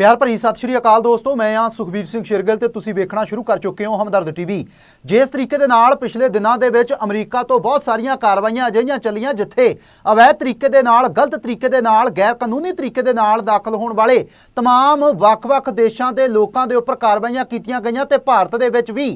ਪਿਆਰ ਭਰੀ ਸਤਿ ਸ਼੍ਰੀ ਅਕਾਲ ਦੋਸਤੋ ਮੈਂ ਆ ਸੁਖਬੀਰ ਸਿੰਘ ਸ਼ਿਰਗਲ ਤੇ ਤੁਸੀਂ ਵੇਖਣਾ ਸ਼ੁਰੂ ਕਰ ਚੁੱਕੇ ਹੋ ਹਮਦਰਦ ਟੀਵੀ ਜਿਸ ਤਰੀਕੇ ਦੇ ਨਾਲ ਪਿਛਲੇ ਦਿਨਾਂ ਦੇ ਵਿੱਚ ਅਮਰੀਕਾ ਤੋਂ ਬਹੁਤ ਸਾਰੀਆਂ ਕਾਰਵਾਈਆਂ ਅਜਿਹੀਆਂ ਚੱਲੀਆਂ ਜਿੱਥੇ ਅਵੈਧ ਤਰੀਕੇ ਦੇ ਨਾਲ ਗਲਤ ਤਰੀਕੇ ਦੇ ਨਾਲ ਗੈਰ ਕਾਨੂੰਨੀ ਤਰੀਕੇ ਦੇ ਨਾਲ ਦਾਖਲ ਹੋਣ ਵਾਲੇ तमाम ਵੱਖ-ਵੱਖ ਦੇਸ਼ਾਂ ਦੇ ਲੋਕਾਂ ਦੇ ਉੱਪਰ ਕਾਰਵਾਈਆਂ ਕੀਤੀਆਂ ਗਈਆਂ ਤੇ ਭਾਰਤ ਦੇ ਵਿੱਚ ਵੀ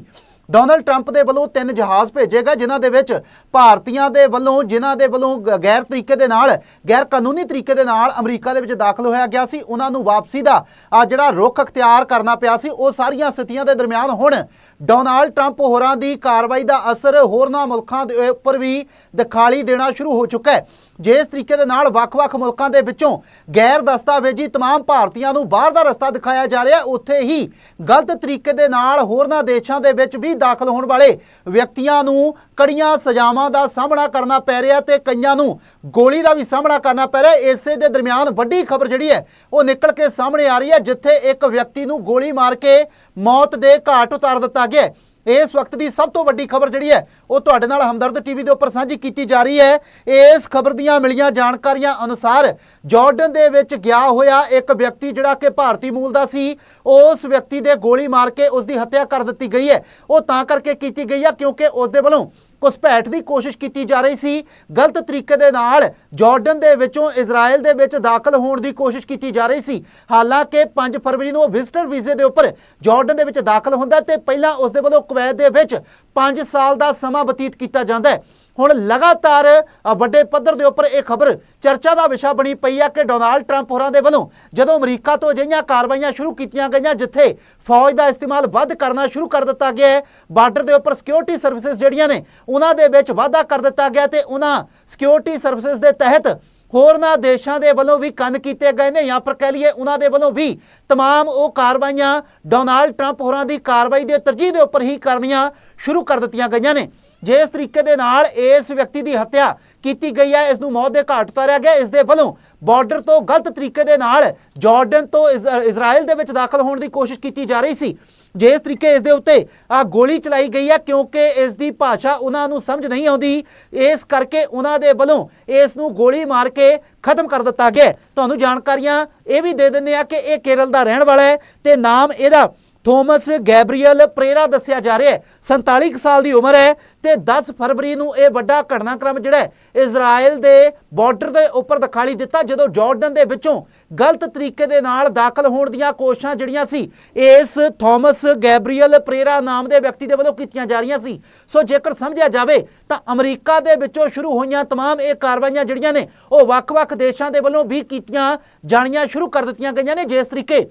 ਡੋਨਲਡ ਟਰੰਪ ਦੇ ਵੱਲੋਂ ਤਿੰਨ ਜਹਾਜ਼ ਭੇਜੇ ਗਏ ਜਿਨ੍ਹਾਂ ਦੇ ਵਿੱਚ ਭਾਰਤੀਆਂ ਦੇ ਵੱਲੋਂ ਜਿਨ੍ਹਾਂ ਦੇ ਵੱਲੋਂ ਗ- ਗੈਰ ਤਰੀਕੇ ਦੇ ਨਾਲ ਗੈਰ ਕਾਨੂੰਨੀ ਤਰੀਕੇ ਦੇ ਨਾਲ ਅਮਰੀਕਾ ਦੇ ਵਿੱਚ ਦਾਖਲ ਹੋਇਆ ਗਿਆ ਸੀ ਉਹਨਾਂ ਨੂੰ ਵਾਪਸੀ ਦਾ ਆ ਜਿਹੜਾ ਰੁਖ ਅਖਤਿਆਰ ਕਰਨਾ ਪਿਆ ਸੀ ਉਹ ਸਾਰੀਆਂ ਸਥਿਤੀਆਂ ਦੇ ਦਰਮਿਆਨ ਹੁਣ ਡੋਨਾਲਡ ਟਰੰਪ ਹੋਰਾਂ ਦੀ ਕਾਰਵਾਈ ਦਾ ਅਸਰ ਹੋਰਨਾਂ ਮੁਲਕਾਂ ਦੇ ਉੱਪਰ ਵੀ ਦਿਖਾਲੀ ਦੇਣਾ ਸ਼ੁਰੂ ਹੋ ਚੁੱਕਾ ਹੈ ਜਿਸ ਤਰੀਕੇ ਦੇ ਨਾਲ ਵੱਖ-ਵੱਖ ਮੁਲਕਾਂ ਦੇ ਵਿੱਚੋਂ ਗੈਰ ਦਸਤਾਵੇਜ਼ੀ तमाम ਭਾਰਤੀਆਂ ਨੂੰ ਬਾਹਰ ਦਾ ਰਸਤਾ ਦਿਖਾਇਆ ਜਾ ਰਿਹਾ ਉੱਥੇ ਹੀ ਗਲਤ ਤਰੀਕੇ ਦੇ ਨਾਲ ਹੋਰਨਾਂ ਦੇਸ਼ਾਂ ਦੇ ਵਿੱਚ ਵੀ ਦਾਖਲ ਹੋਣ ਵਾਲੇ ਵਿਅਕਤੀਆਂ ਨੂੰ ਕੜੀਆਂ ਸਜ਼ਾਵਾਂ ਦਾ ਸਾਹਮਣਾ ਕਰਨਾ ਪੈ ਰਿਹਾ ਤੇ ਕਈਆਂ ਨੂੰ ਗੋਲੀ ਦਾ ਵੀ ਸਾਹਮਣਾ ਕਰਨਾ ਪੈ ਰਿਹਾ। ਇਸੇ ਦੇ ਦਰਮਿਆਨ ਵੱਡੀ ਖਬਰ ਜਿਹੜੀ ਹੈ, ਉਹ ਨਿਕਲ ਕੇ ਸਾਹਮਣੇ ਆ ਰਹੀ ਹੈ, ਜਿੱਥੇ ਇੱਕ ਵਿਅਕਤੀ ਨੂੰ ਗੋਲੀ ਮਾਰ ਕੇ ਮੌਤ ਦੇ ਘਾਟ ਉਤਾਰ ਦਿੱਤਾ ਗਿਆ ਇਸ ਵਕਤ ਦੀ ਸਭ ਤੋਂ ਵੱਡੀ ਖਬਰ ਜਿਹੜੀ ਹੈ, ਉਹ ਤੁਹਾਡੇ ਨਾਲ ਹਮਦਰਦ ਟੀਵੀ ਦੇ ਉੱਪਰ ਸਾਂਝੀ ਕੀਤੀ ਜਾ ਰਹੀ ਹੈ। ਇਸ ਖਬਰ ਦੀਆਂ ਮਿਲੀਆਂ ਜਾਣਕਾਰੀਆਂ ਅਨੁਸਾਰ ਜਾਰਡਨ ਦੇ ਵਿੱਚ ਗਿਆ ਹੋਇਆ ਇੱਕ ਵਿਅਕਤੀ ਜਿਹੜਾ ਕਿ ਭਾਰਤੀ ਮੂਲ ਦਾ ਸੀ, ਉਸ ਵਿਅਕਤੀ ਦੇ ਗੋਲੀ ਮਾਰ ਕੇ ਉਸ ਦੀ ਹੱਤਿਆ ਕਰ ਦਿੱਤੀ ਗਈ ਹੈ। ਉਹ ਤਾਂ ਕਰਕੇ ਕੀਤੀ ਗਈ ਹੈ ਕਿਉਂਕਿ ਉਸ ਦੇ ਵੱਲੋਂ ਘੁਸਪੈਠ ਦੀ ਕੋਸ਼ਿਸ਼ ਕੀਤੀ ਜਾ ਰਹੀ ਸੀ। ਗਲਤ ਤਰੀਕੇ ਦੇ ਨਾਲ ਜਾਰਡਨ ਦੇ ਵਿੱਚੋਂ ਇਜ਼ਰਾਈਲ ਦੇ ਵਿੱਚ ਦਾਖਲ ਹੋਣ ਦੀ ਕੋਸ਼ਿਸ਼ ਕੀਤੀ ਜਾ ਰਹੀ ਸੀ। ਹਾਲਾਂਕਿ 5 ਫਰਵਰੀ ਨੂੰ ਉਹ ਵਿਜ਼ਟਰ ਵੀਜ਼ੇ ਦੇ ਉੱਪਰ ਜਾਰਡਨ ਦੇ ਵਿੱਚ ਦਾਖਲ ਹੁੰਦਾ ਤੇ ਪਹਿਲਾਂ ਉਸ ਦੇ ਵੱਲੋਂ ਕੁਵੈਤ ਦੇ ਵਿੱਚ 5 ਸਾਲ ਦਾ ਸਮਾਂ ਬਤੀਤ ਕੀਤਾ ਜਾਂਦਾ ਹੈ। ਹੁਣ ਲਗਾਤਾਰ ਅ, ਵੱਡੇ ਪੱਧਰ ਦੇ ਉੱਪਰ ਇਹ ਖਬਰ ਚਰਚਾ ਦਾ ਵਿਸ਼ਾ ਬਣੀ ਪਈ ਹੈ ਕਿ ਡੋਨਾਲਡ ਟਰੰਪ ਹੋਰਾਂ ਦੇ ਵੱਲੋਂ ਜਦੋਂ ਅਮਰੀਕਾ ਤੋਂ ਅਜਿਹੀਆਂ ਕਾਰਵਾਈਆਂ ਸ਼ੁਰੂ ਕੀਤੀਆਂ ਗਈਆਂ ਜਿੱਥੇ ਫੌਜ ਦਾ ਇਸਤੇਮਾਲ ਵੱਧ ਕਰਨਾ ਸ਼ੁਰੂ ਕਰ ਦਿੱਤਾ ਗਿਆ ਹੈ ਬਾਰਡਰ ਦੇ ਉੱਪਰ ਸਿਕਿਉਰਿਟੀ ਸਰਵਿਸਿਜ਼ ਜਿਹੜੀਆਂ ਨੇ ਉਹਨਾਂ ਦੇ ਵਿੱਚ ਵਾਧਾ ਕਰ ਦਿੱਤਾ ਗਿਆ ਤੇ ਉਹਨਾਂ ਸਿਕਿਉਰਿਟੀ ਸਰਵਿਸਿਜ਼ ਦੇ ਤਹਿਤ ਹੋਰਨਾਂ ਦੇਸ਼ਾਂ ਦੇ ਵੱਲੋਂ ਵੀ ਕੰਨ ਕੀਤੇ ਗਏ ਨੇ ਜਾਂ ਪਰ ਕਹਿ ਲਈਏ ਉਹਨਾਂ ਦੇ ਵੱਲੋਂ ਵੀ तमाम ਉਹ ਕਾਰਵਾਈਆਂ ਡੋਨਾਲਡ ਟਰੰਪ ਹੋਰਾਂ ਦੀ ਕਾਰਵਾਈ ਦੇ ਤਰਜੀਹ ਦੇ ਉੱਪਰ ਹੀ ਕਰਨੀਆਂ ਸ਼ੁਰੂ ਕਰ ਦਿੱਤੀਆਂ ਗਈਆਂ ਨੇ ਜਿਸ ਤਰੀਕੇ ਦੇ ਨਾਲ ਇਸ ਵਿਅਕਤੀ ਦੀ ਹੱਤਿਆ ਕੀਤੀ ਗਈ ਹੈ, ਇਸ ਨੂੰ ਮੌਤ ਦੇ ਘਾਟ ਉਤਾਰਿਆ ਗਿਆ, ਇਸ ਦੇ ਵੱਲੋਂ ਬਾਰਡਰ ਤੋਂ ਗਲਤ ਤਰੀਕੇ ਦੇ ਨਾਲ ਜਾਰਡਨ ਤੋਂ ਇਜ਼- ਇਜ਼ਰਾਈਲ ਦੇ ਵਿੱਚ ਦਾਖਲ ਹੋਣ ਦੀ ਕੋਸ਼ਿਸ਼ ਕੀਤੀ ਜਾ ਰਹੀ ਸੀ। ਜਿਸ ਤਰੀਕੇ ਇਸ ਦੇ ਉੱਤੇ ਆ ਗੋਲੀ ਚਲਾਈ ਗਈ ਹੈ, ਕਿਉਂਕਿ ਇਸ ਦੀ ਭਾਸ਼ਾ ਉਹਨਾਂ ਨੂੰ ਸਮਝ ਨਹੀਂ ਆਉਂਦੀ। ਇਸ ਕਰਕੇ ਉਹਨਾਂ ਦੇ ਵੱਲੋਂ ਇਸ ਨੂੰ ਗੋਲੀ ਮਾਰ ਕੇ ਖਤਮ ਕਰ ਦਿੱਤਾ ਗਿਆ। ਤੁਹਾਨੂੰ ਜਾਣਕਾਰੀਆਂ ਇਹ ਵੀ ਦੇ ਦਿੰਦੇ ਆ ਕਿ ਇਹ ਕੇਰਲ ਦਾ ਰਹਿਣ ਵਾਲਾ ਹੈ ਤੇ ਨਾਮ ਇਹਦਾ ਥੋਮਸ ਗੈਬਰੀਅਲ ਪ੍ਰੇਰਾ ਦੱਸਿਆ ਜਾ ਰਿਹਾ ਹੈ 47 ਕੁ ਸਾਲ ਦੀ ਉਮਰ ਹੈ ਤੇ 10 ਫਰਵਰੀ ਨੂੰ ਇਹ ਵੱਡਾ ਘਟਨਾਕ੍ਰਮ ਜਿਹੜਾ ਹੈ ਇਜ਼ਰਾਈਲ ਦੇ ਬਾਰਡਰ ਦੇ ਉੱਪਰ ਦਿਖਾਈ ਦਿੱਤਾ ਜਦੋਂ ਜਾਰਡਨ ਦੇ ਵਿੱਚੋਂ ਗਲਤ ਤਰੀਕੇ ਦੇ ਨਾਲ ਦਾਖਲ ਹੋਣ ਦੀਆਂ ਕੋਸ਼ਿਸ਼ਾਂ ਜਿਹੜੀਆਂ ਸੀ ਇਸ ਥੋਮਸ ਗੈਬਰੀਅਲ ਪ੍ਰੇਰਾ ਨਾਮ ਦੇ ਵਿਅਕਤੀ ਦੇ ਵੱਲੋਂ ਕੀਤੀਆਂ ਜਾ ਰਹੀਆਂ ਸੀ ਸੋ ਜੇਕਰ ਸਮਝਿਆ ਜਾਵੇ ਤਾਂ ਅਮਰੀਕਾ ਦੇ ਵਿੱਚੋਂ ਸ਼ੁਰੂ ਹੋਈਆਂ तमाम ਇਹ ਕਾਰਵਾਈਆਂ ਜਿਹੜੀਆਂ ਨੇ ਉਹ ਵੱਖ-ਵੱਖ ਦੇਸ਼ਾਂ ਦੇ ਵੱਲੋਂ ਵੀ ਕੀਤੀਆਂ ਜਾਣੀਆਂ ਸ਼ੁਰੂ ਕਰ ਦਿੱਤੀਆਂ ਗਈਆਂ ਨੇ ਜਿਸ ਤਰੀਕੇ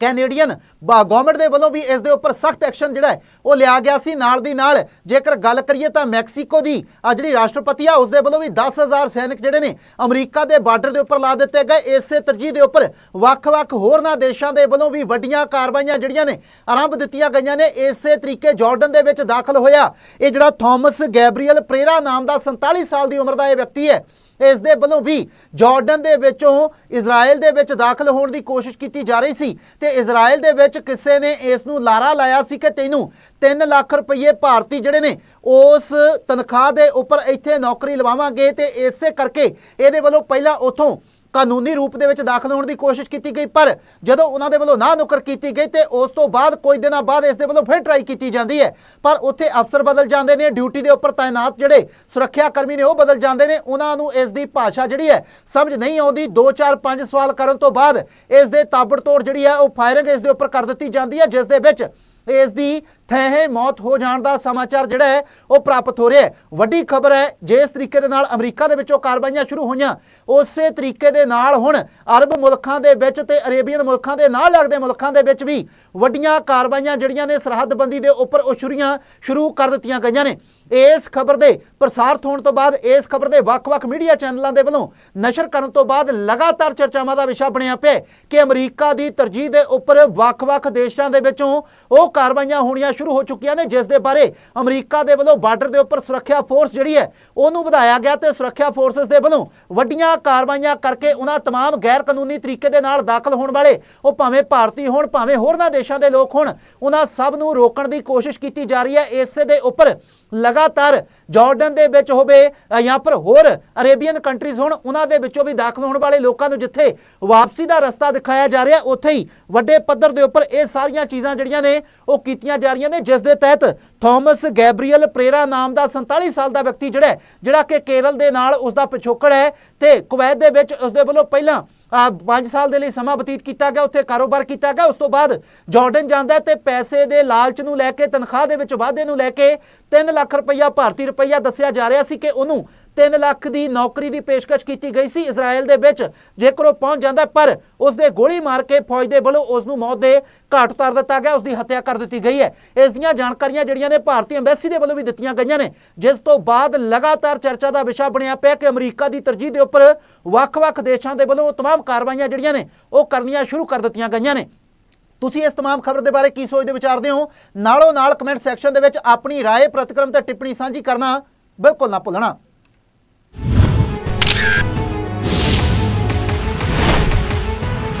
ਕੈਨੇਡੀਅਨ ਗਵਰਨਮੈਂਟ ਦੇ ਵੱਲੋਂ ਵੀ ਇਸ ਦੇ ਉੱਪਰ ਸਖਤ ਐਕਸ਼ਨ ਜਿਹੜਾ ਹੈ, ਉਹ ਲਿਆ ਗਿਆ ਸੀ। ਨਾਲ ਦੀ ਨਾਲ ਜੇਕਰ ਗੱਲ ਕਰੀਏ ਤਾਂ ਮੈਕਸੀਕੋ ਦੀ ਆ ਜਿਹੜੀ ਰਾਸ਼ਟਰਪਤੀ ਆ ਉਸ ਦੇ ਵੱਲੋਂ ਵੀ 10000 ਸੈਨਿਕ ਜਿਹੜੇ ਨੇ, ਅਮਰੀਕਾ ਦੇ ਬਾਰਡਰ ਦੇ ਉੱਪਰ ਲਾ ਦਿੱਤੇ ਗਏ। ਇਸੇ ਤਰਜੀਹ ਦੇ ਉੱਪਰ ਵੱਖ-ਵੱਖ ਹੋਰਨਾਂ ਦੇਸ਼ਾਂ ਦੇ ਵੱਲੋਂ ਵੀ ਵੱਡੀਆਂ ਕਾਰਵਾਈਆਂ ਜਿਹੜੀਆਂ ਨੇ, ਆਰੰਭ ਦਿੱਤੀਆਂ ਗਈਆਂ ਨੇ। ਇਸੇ ਤਰੀਕੇ ਜਾਰਡਨ ਦੇ ਵਿੱਚ ਦਾਖਲ ਹੋਇਆ। ਇਹ ਜਿਹੜਾ ਥਾਮਸ ਗੈਬਰੀਅਲ ਪ੍ਰੇਰਾ ਨਾਮ ਦਾ 47 ਸਾਲ ਦੀ ਉਮਰ ਦਾ ਇਹ ਵਿਅਕਤੀ ਹੈ। ਇਸ ਦੇ ਵੱਲੋਂ ਵੀ ਜਾਰਡਨ ਦੇ ਵਿੱਚੋਂ ਇਜ਼ਰਾਈਲ ਦੇ ਵਿੱਚ ਦਾਖਲ ਹੋਣ ਦੀ ਕੋਸ਼ਿਸ਼ ਕੀਤੀ ਜਾ ਰਹੀ ਸੀ ਤੇ ਇਜ਼ਰਾਈਲ ਦੇ ਵਿੱਚ ਕਿਸੇ ਨੇ ਇਸ ਨੂੰ ਲਾਰਾ ਲਾਇਆ ਸੀ ਕਿ ਤੈਨੂੰ 3 ਲੱਖ ਰੁਪਏ ਭਾਰਤੀ ਜਿਹੜੇ ਨੇ ਉਸ ਤਨਖਾਹ ਦੇ ਉੱਪਰ ਇੱਥੇ ਨੌਕਰੀ ਲਵਾਵਾਂਗੇ ਤੇ ਇਸੇ ਕਰਕੇ ਇਹਦੇ ਵੱਲੋਂ ਪਹਿਲਾਂ ਉਥੋਂ ਕਾਨੂੰਨੀ ਰੂਪ ਦੇ ਵਿੱਚ ਦਾਖਲ ਹੋਣ ਦੀ ਕੋਸ਼ਿਸ਼ ਕੀਤੀ ਗਈ, ਪਰ ਜਦੋਂ ਉਹਨਾਂ ਦੇ ਵੱਲੋਂ ਨਾ ਨੁਕਰ ਕੀਤੀ ਗਈ ਤੇ ਉਸ ਤੋਂ ਬਾਅਦ ਕੁਝ ਦਿਨਾਂ ਬਾਅਦ ਇਸ ਦੇ ਵੱਲੋਂ ਫਿਰ ਟਰਾਈ ਕੀਤੀ ਜਾਂਦੀ ਹੈ। ਪਰ ਉੱਥੇ ਅਫਸਰ ਬਦਲ ਜਾਂਦੇ ਨੇ ਡਿਊਟੀ ਦੇ ਉੱਪਰ ਤਾਇਨਾਤ ਜਿਹੜੇ ਸੁਰੱਖਿਆ ਕਰਮੀ ਨੇ ਉਹ ਬਦਲ ਜਾਂਦੇ ਨੇ, ਉਹਨਾਂ ਨੂੰ ਇਸ ਦੀ ਭਾਸ਼ਾ ਜਿਹੜੀ ਹੈ ਸਮਝ ਨਹੀਂ ਆਉਂਦੀ। 2 4 5 ਸਵਾਲ ਕਰਨ ਤੋਂ ਬਾਅਦ ਇਸ ਦੇ ਤਾਬੜਤੋੜ ਜਿਹੜੀ ਹੈ ਉਹ ਫਾਇਰਿੰਗ ਇਸ ਦੇ ਉੱਪਰ ਕਰ ਦਿੱਤੀ ਜਾਂਦੀ ਹੈ, ਜਿਸ ਦੇ ਵਿੱਚ ਇਸ ਦੀ ਥੈਹੇ ਮੌਤ ਹੋ ਜਾਣ ਦਾ ਸਮਾਚਾਰ ਜਿਹੜਾ ਹੈ, ਉਹ ਪ੍ਰਾਪਤ ਹੋ ਰਿਹਾ ਹੈ। ਵੱਡੀ ਖਬਰ ਹੈ, ਜਿਸ ਤਰੀਕੇ ਦੇ ਨਾਲ ਅਮਰੀਕਾ ਦੇ ਵਿੱਚੋਂ ਕਾਰਵਾਈਆਂ ਸ਼ੁਰੂ ਹੋਈਆਂ, ਉਸੇ ਤਰੀਕੇ ਦੇ ਨਾਲ ਹੁਣ ਅਰਬ ਮੁਲਕਾਂ ਦੇ ਵਿੱਚ ਤੇ ਅਰੇਬੀਅਨ ਮੁਲਕਾਂ ਦੇ ਨਾਲ ਲੱਗਦੇ ਮੁਲਕਾਂ ਦੇ ਵਿੱਚ ਵੀ ਵੱਡੀਆਂ ਕਾਰਵਾਈਆਂ ਜਿਹੜੀਆਂ ਨੇ ਸਰਹੱਦਬੰਦੀ ਦੇ ਉੱਪਰ ਉਹ ਸ਼ੁਰੀਆਂ ਸ਼ੁਰੂ ਕਰ ਦਿੱਤੀਆਂ ਗਈਆਂ ਨੇ। ਇਸ ਖਬਰ ਦੇ ਪ੍ਰਸਾਰਿਤ ਹੋਣ ਤੋਂ ਬਾਅਦ ਇਸ ਖਬਰ ਦੇ ਵੱਖ-ਵੱਖ ਮੀਡੀਆ ਚੈਨਲਾਂ ਦੇ ਵੱਲੋਂ ਨਸ਼ਰ ਕਰਨ ਤੋਂ ਬਾਅਦ ਲਗਾਤਾਰ ਚਰਚਾਵਾਂ ਦਾ ਵਿਸ਼ਾ ਬਣਿਆ ਪਿਆ ਹੈ ਕਿ ਅਮਰੀਕਾ ਦੀ ਤਰਜੀਹ ਦੇ ਉੱਪਰ ਵੱਖ-ਵੱਖ ਦੇਸ਼ਾਂ ਦੇ ਵਿੱਚੋਂ ਉਹ ਕਾਰਵਾਈਆਂ ਹੋਣੀਆਂ ਸ਼ੁਰੂ ਹੋ ਚੁੱਕੀਆਂ ਨੇ ਜਿਸ ਦੇ ਬਾਰੇ ਅਮਰੀਕਾ ਦੇ ਵੱਲੋਂ ਬਾਰਡਰ ਦੇ ਉੱਪਰ ਸੁਰੱਖਿਆ ਫੋਰਸ ਜਿਹੜੀ ਹੈ ਉਹਨੂੰ ਵਧਾਇਆ ਗਿਆ ਤੇ ਸੁਰੱਖਿਆ ਫੋਰਸਸ ਦੇ ਵੱਲੋਂ ਵੱਡੀਆਂ ਕਾਰਵਾਈਆਂ ਕਰਕੇ ਉਹਨਾਂ तमाम ਗੈਰ ਕਾਨੂੰਨੀ ਤਰੀਕੇ ਦੇ ਨਾਲ ਦਾਖਲ ਹੋਣ ਵਾਲੇ ਉਹ ਭਾਵੇਂ ਭਾਰਤੀ ਹੋਣ ਭਾਵੇਂ ਹੋਰਨਾਂ ਦੇਸ਼ਾਂ ਦੇ ਲੋਕ ਹੋਣ ਉਹਨਾਂ ਸਭ ਨੂੰ ਰੋਕਣ ਦੀ ਕੋਸ਼ਿਸ਼ ਕੀਤੀ ਜਾ ਰਹੀ ਹੈ ਇਸੇ ਦੇ ਉੱਪਰ ਲਗਾ ਲਗਾਤਾਰ ਜਾਰਡਨ ਦੇ ਵਿੱਚ ਹੋਵੇ ਜਾਂ ਫਿਰ ਹੋਰ ਅਰੇਬੀਅਨ ਕੰਟਰੀਜ਼ ਹੋਣ, ਉਹਨਾਂ ਦੇ ਵਿੱਚੋਂ ਵੀ ਦਾਖਲ ਹੋਣ ਵਾਲੇ ਲੋਕਾਂ ਨੂੰ ਜਿੱਥੇ ਵਾਪਸੀ ਦਾ ਰਸਤਾ ਦਿਖਾਇਆ ਜਾ ਰਿਹਾ, ਉੱਥੇ ਹੀ ਵੱਡੇ ਪੱਧਰ ਦੇ ਉੱਪਰ ਇਹ ਸਾਰੀਆਂ ਚੀਜ਼ਾਂ ਜਿਹੜੀਆਂ ਨੇ, ਉਹ ਕੀਤੀਆਂ ਜਾ ਰਹੀਆਂ ਨੇ, ਜਿਸ ਦੇ ਤਹਿਤ ਥਾਮਸ ਗੈਬਰੀਅਲ ਪ੍ਰੇਰਾ ਨਾਮ ਦਾ 47 ਸਾਲ ਦਾ ਵਿਅਕਤੀ ਜਿਹੜਾ ਜਿਹੜਾ ਕਿ ਕੇਰਲ ਦੇ ਨਾਲ ਉਸ ਦਾ ਪਿਛੋਕੜ ਹੈ ਤੇ ਕੁਵੈਤ ਦੇ ਵਿੱਚ ਉਸ ਦੇ ਵੱਲੋਂ ਪਹਿਲਾਂ 5 ਸਾਲ ਦੇ ਲਈ ਸਮਾਂ ਬਤੀਤ ਕੀਤਾ ਗਿਆ, ਉੱਥੇ ਕਾਰੋਬਾਰ ਕੀਤਾ ਗਿਆ, ਉਸ ਤੋਂ ਬਾਅਦ ਜਾਰਡਨ ਜਾਂਦਾ ਤੇ ਪੈਸੇ ਦੇ ਲਾਲਚ ਨੂੰ ਲੈ ਕੇ, ਤਨਖਾਹ ਦੇ ਵਿੱਚ ਵਾਧੇ ਨੂੰ ਲੈ ਕੇ 3 ਲੱਖ ਰੁਪਈਆ, ਭਾਰਤੀ ਰੁਪਈਆ ਦੱਸਿਆ ਜਾ ਰਿਹਾ ਸੀ ਕਿ ਉਹਨੂੰ 3 ਲੱਖ ਦੀ ਨੌਕਰੀ ਦੀ ਪੇਸ਼ਕਸ਼ ਕੀਤੀ ਗਈ ਸੀ ਇਜ਼ਰਾਈਲ ਦੇ ਵਿੱਚ ਜੇਕਰ ਉਹ ਪਹੁੰਚ ਜਾਂਦਾ ਹੈ, ਪਰ ਉਸ ਦੇ ਗੋਲੀ ਮਾਰ ਕੇ ਫੌਜ ਦੇ ਵੱਲੋਂ ਉਸ ਨੂੰ ਮੌਤ ਦੇ ਘਾਟ ਉਤਾਰ ਦਿੱਤਾ ਗਿਆ ਉਸ ਦੀ ਹੱਤਿਆ ਕਰ ਦਿੱਤੀ ਗਈ ਹੈ ਇਸ ਦੀਆਂ ਜਾਣਕਾਰੀਆਂ ਜਿਹੜੀਆਂ ਨੇ ਭਾਰਤੀ ਐਮਬੈਸੀ ਦੇ ਵੱਲੋਂ ਵੀ ਦਿੱਤੀਆਂ ਗਈਆਂ ਨੇ ਜਿਸ ਤੋਂ ਬਾਅਦ ਲਗਾਤਾਰ ਚਰਚਾ ਦਾ ਵਿਸ਼ਾ ਬਣਿਆ ਪਿਆ ਕਿ ਅਮਰੀਕਾ ਦੀ ਤਰਜੀਹ ਦੇ ਉੱਪਰ ਵੱਖ-ਵੱਖ ਦੇਸ਼ਾਂ ਦੇ ਵੱਲੋਂ तमाम ਕਾਰਵਾਈਆਂ ਜਿਹੜੀਆਂ ਨੇ ਉਹ ਕਰਨੀਆਂ ਸ਼ੁਰੂ ਕਰ ਦਿੱਤੀਆਂ ਗਈਆਂ ਨੇ ਤੁਸੀਂ ਇਸ तमाम ਖਬਰ ਦੇ ਬਾਰੇ ਕੀ ਸੋਚਦੇ ਵਿਚਾਰਦੇ ਹੋ ਨਾਲੋਂ ਨਾਲ ਕਮੈਂਟ ਸੈਕਸ਼ਨ ਦੇ ਵਿੱਚ ਆਪਣੀ رائے ਪ੍ਰਤੀਕਰਮ ਤੇ ਟਿੱਪਣੀ ਸਾਂਝੀ ਕਰਨਾ ਬਿਲਕੁਲ ਨਾ ਭੁੱਲਣਾ Yeah.